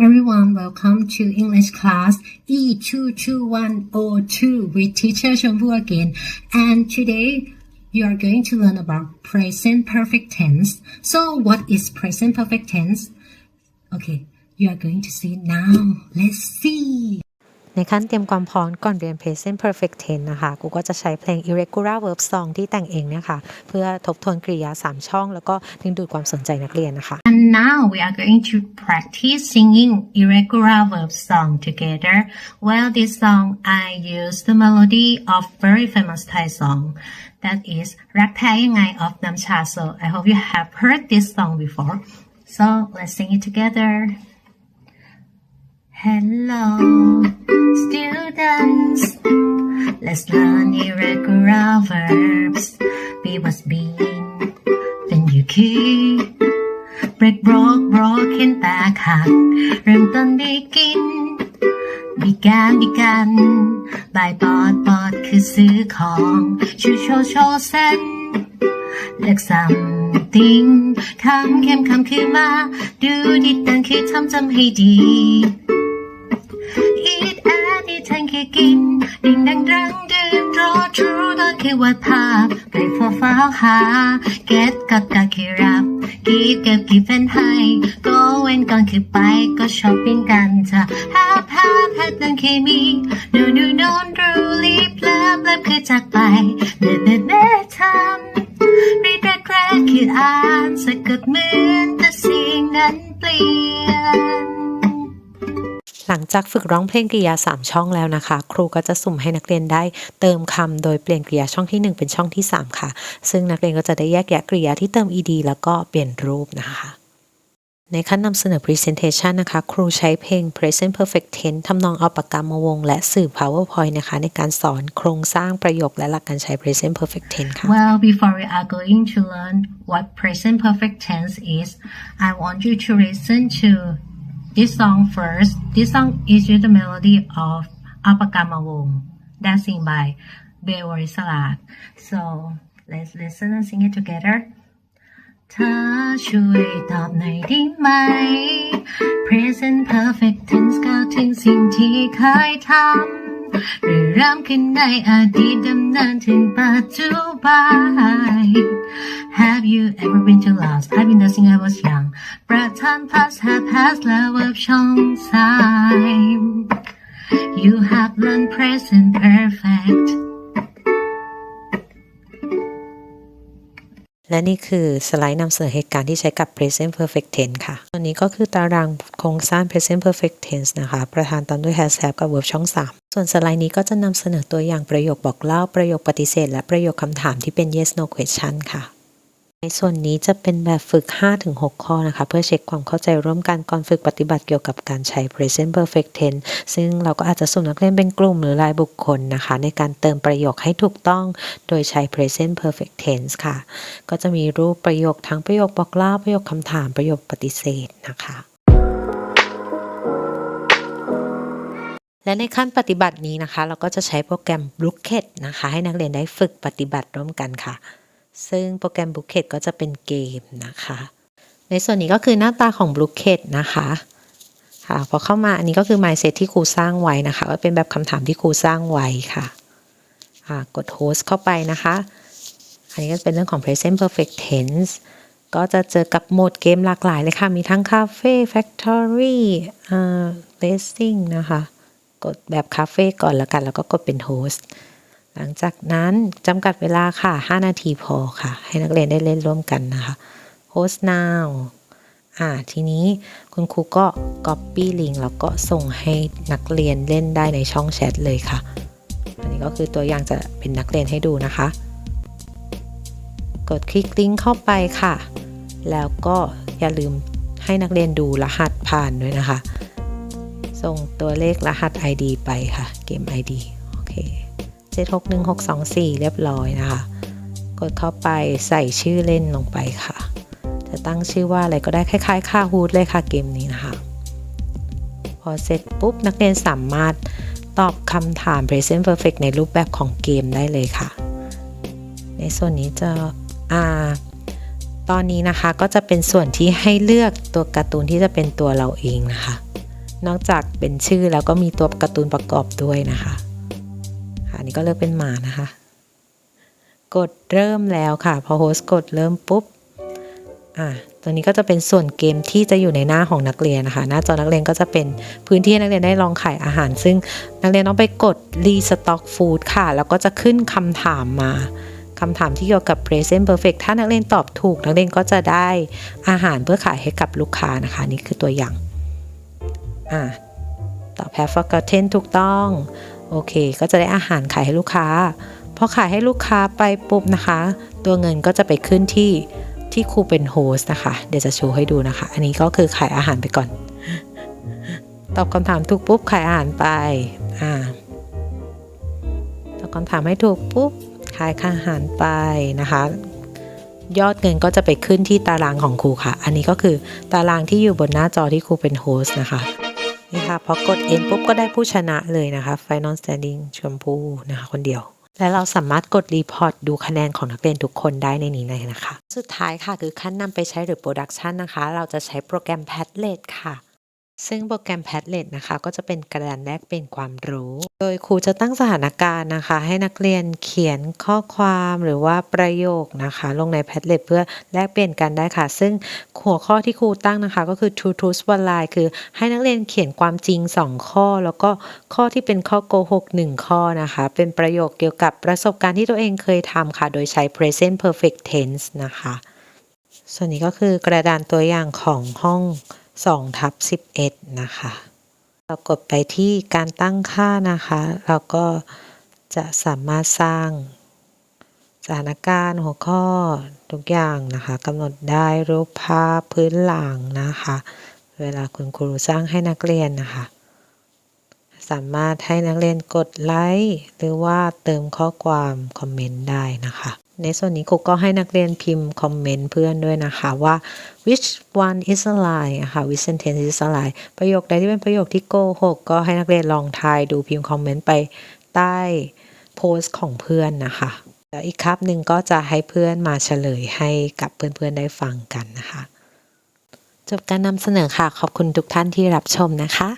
everyone, welcome to English class E22102 with teacher Shampu again. And today you are going to learn about present perfect tense. So what is present perfect tense? Okay, you are going to see now. Let's see. ในขั้นเตรียมความพร้อมก่อนเรียน present perfect tense นะคะ กูก็จะใช้เพลง irregular verb song ที่แต่งเองเนี่ยค่ะ เพื่อทบทวนกริยา 3 ช่อง แล้วก็ดึงดูดความสนใจนักเรียนนะคะ And now we are going to practice singing irregular verb song together. Well, this song I use the melody of very famous Thai song that is รักแท้ยังไง of Nam Cha. So I hope you have heard this song before. So let's sing it together. Hello, students. Let's learn irregular verbs. Be was being, then you keep. break broke broken แตกหักเริ่มต้น begin began began บายปอดปอดคือซื้อของชูโชว์โชว์เส้นเลือก something คำเข้มคำคือมา ดูดีตันคือทำจำให้ดี คิดแอที่ฉันเคยกิน ดิ่งดังดังดื่มรอชูตอแค่วาดภาพไปฟ้าฟ้าหาเก็ตกับกาเครับ กีบเก็บกีบป็นให้ก็เว้นก่อนคือไปก็ช้อปปิ้งกันจะฮาพาพาตังเคมีนูนูนอนดูรีบเลิบเลิบคือจากไปเนเนเมทำรีเดรสคืออา หลังจากฝึกร้องเพลงกริยา 3 ช่องแล้วนะคะ ครูก็จะสุ่มให้นักเรียนได้เติมคำโดยเปลี่ยนกริยาช่องที่ 1 เป็นช่องที่ 3 ค่ะ ซึ่งนักเรียนก็จะได้แยกแยะกริยาที่เติม ed แล้วก็เปลี่ยนรูปนะคะในขั้นนำเสนอ presentation นะคะ ครูใช้เพลง present perfect tense ทำนองเอาปากกามาวง และสื่อ powerpoint นะคะ ในการสอนโครงสร้างประโยคและหลักการใช้ present perfect tense ค่ะ Well, before we are going to learn what present perfect tense is, I want you to listen to this song first. This song is the melody of Apagama Wong, dancing by Bel Salak. So let's listen and sing it together. เธอช่วยตอบหน่อยได้ไหม Present perfect tense กล่าวถึงสิ่งที่เคยทำ หรือเริ่มขึ้นในอดีตดำเนินถึงปัจจุบัน Have you ever been to Laos I've been there since I was young ประธาน past have past และ verb ช่องสาย You have learned present perfect และนี่คือสไลด์นำเสนอเหตุการณ์ที่ใช้กับ present perfect tense ค่ะ ตัวนี้ก็คือตารางโครงสร้าง present perfect tense นะคะ ประธานตามด้วย has have กับ verb ช่อง 3 ส่วนสไลด์นี้ก็จะนำเสนอตัวอย่างประโยคบอกเล่า ประโยคปฏิเสธ และประโยคคำถามที่เป็น yes no question ค่ะ ในส่วนนี้จะเป็นแบบฝึก 5-6 ข้อนะคะ เพื่อเช็คความเข้าใจร่วมกันก่อนฝึกปฏิบัติเกี่ยวกับการใช้ present perfect tense ซึ่งเราก็อาจจะสุ่มนักเรียนเป็นกลุ่มหรือรายบุคคลนะคะ ในการเติมประโยคให้ถูกต้องโดยใช้ present perfect tense ค่ะ ก็จะมีรูปประโยคทั้งประโยคบอกเล่าประโยคคำถามประโยคปฏิเสธนะคะและในขั้นปฏิบัตินี้นะคะ เราก็จะใช้โปรแกรม b l o o k e t นะคะ ให้นักเรียนได้ฝึกปฏิบัติร่วมกันค่ะ ซึ่งโปรแกรม b l o o k e t ก็จะเป็นเกมนะคะ ในส่วนนี้ก็คือหน้าตาของ b l o o k e t นะคะค่ะพอเข้ามาอันนี้ก็คือ mindset ที่ครูสร้างไว้นะคะก็เป็นแบบคำถามที่ครูสร้างไว้ค่ะอ่ากด host เข้าไปนะคะ อันนี้ก็เป็นเรื่องของ present perfect tense ก็จะเจอกับโหมดเกมหลากหลายเลยค่ะ มีทั้ง cafe factory อ่า racing นะคะ กดแบบคาเฟ่ก่อนแล้วกัน แล้วก็กดเป็น host หลังจากนั้นจำกัดเวลาค่ะ 5 นาทีพอค่ะ ให้นักเรียนได้เล่นร่วมกันนะคะ host now อ่าทีนี้คุณครูก็ copy link แล้วก็ส่งให้นักเรียนเล่นได้ในช่องแชทเลยค่ะ อันนี้ก็คือตัวอย่างจะเป็นนักเรียนให้ดูนะคะ กดคลิกลิงก์เข้าไปค่ะ แล้วก็อย่าลืมให้นักเรียนดูรหัสผ่านด้วยนะคะ ส่งตัวเลขรหัส ID ไปค่ะ เกม ID 761624 เรียบร้อยนะคะ กดเข้าไปใส่ชื่อเล่นลงไปค่ะ จะตั้งชื่อว่าอะไรก็ได้คล้ายๆค่าฮูดเลยค่ะเกมนี้นะคะ พอเสร็จปุ๊บนักเรียนสามารถตอบคำถาม present perfect ในรูปแบบของเกมได้เลยค่ะ ในส่วนนี้จะอ่าตอนนี้นะคะก็จะเป็นส่วนที่ให้เลือกตัวการ์ตูนที่จะเป็นตัวเราเองนะคะ นอกจากเป็นชื่อแล้วก็มีตัวการ์ตูนประกอบด้วยนะคะ นนี้ก็เลือกเป็นหมานะคะ กดเริ่มแล้วค่ะ พอโฮสกดเริ่มปุ๊บ อะตัวนี้ก็จะเป็นส่วนเกมที่จะอยู่ในหน้าของนักเรียนนะคะ หน้าจอนักเรียนก็จะเป็นพื้นที่นักเรียนได้ลองขายอาหาร ซึ่งนักเรียนต้องไปกด restock food ค่ะ แล้วก็จะขึ้นคำถามมาคำถามที่เกี่ยวกับ present perfect ถ้านักเรียนตอบถูก นักเรียนก็จะได้อาหารเพื่อขายให้กับลูกค้านะคะ นี่คือตัวอย่าง อะตอบ have forgotten ถูกต้อง โอเค ก็จะได้อาหารขายให้ลูกค้าพอขายให้ลูกค้าไปปุ๊บนะคะ ตัวเงินก็จะไปขึ้นที่ที่ครูเป็นโฮสนะคะ เดี๋ยวจะโชว์ให้ดูนะคะ อันนี้ก็คือขายอาหารไปก่อน ตอบคำถามถูกปุ๊บขายอาหารไปอ่าตอบคำถามให้ถูกปุ๊บขายอาหารไปนะคะ ยอดเงินก็จะไปขึ้นที่ตารางของครูค่ะ อันนี้ก็คือตารางที่อยู่บนหน้าจอที่ครูเป็นโฮสนะคะ นี่ค่ะพอกด N ปุ๊บก็ได้ผู้ชนะเลยนะคะ Final Standing ชมพูนะคะคนเดียว และเราสามารถกดรีพอร์ตดูคะแนนของนักเรียนทุกคนได้ในนี้เลยนะคะ สุดท้ายค่ะคือขั้นนำไปใช้หรือโปรดักชันนะคะ เราจะใช้โปรแกรม Padlet ค่ะ ซึ่งโปรแกรม Padlet นะคะก็จะเป็นกระดานแลกเปลี่ยนความรู้ โดยครูจะตั้งสถานการณ์นะคะ ให้นักเรียนเขียนข้อความหรือว่าประโยคนะคะ ลงใน Padlet เพื่อแลกเปลี่ยนกันได้ค่ะ ซึ่งหัวข้อที่ครูตั้งนะคะ ก็คือ True Truth One lie คือให้นักเรียนเขียนความจริง 2 ข้อ แล้วก็ข้อที่เป็นข้อโกหก1ข้อนะคะ เป็นประโยคเกี่ยวกับประสบการณ์ที่ตัวเองเคยทำค่ะ โดยใช้ present perfect tense นะคะ ส่วนนี้ก็คือกระดานตัวอย่างของห้อง 2ทับ11 นะคะ เรากดไปที่การตั้งค่านะคะ เราก็จะสามารถสร้างสถานการณ์หัวข้อทุกอย่างนะคะกำหนดได้รูปภาพพื้นหลังนะคะ เวลาคุณครูสร้างให้นักเรียนนะคะ สามารถให้นักเรียนกดไลค์หรือว่าเติมข้อความคอมเมนต์ได้นะคะ ในส่วนนี้ครูก็ให้นักเรียนพิมพ์คอมเมนต์เพื่อนด้วยนะคะว่า which one is a lie อะค่ะ which sentence is a lie ประโยคใดที่เป็นประโยคที่โกหกก็ให้นักเรียนลองทายดูพิมพ์คอมเมนต์ไปใต้โพสต์ของเพื่อนนะคะแล้วอีกครับหนึ่งก็จะให้เพื่อนมาเฉลยให้กับเพื่อนๆได้ฟังกันนะคะ จบการนำเสนอค่ะ ขอบคุณทุกท่านที่รับชมนะคะ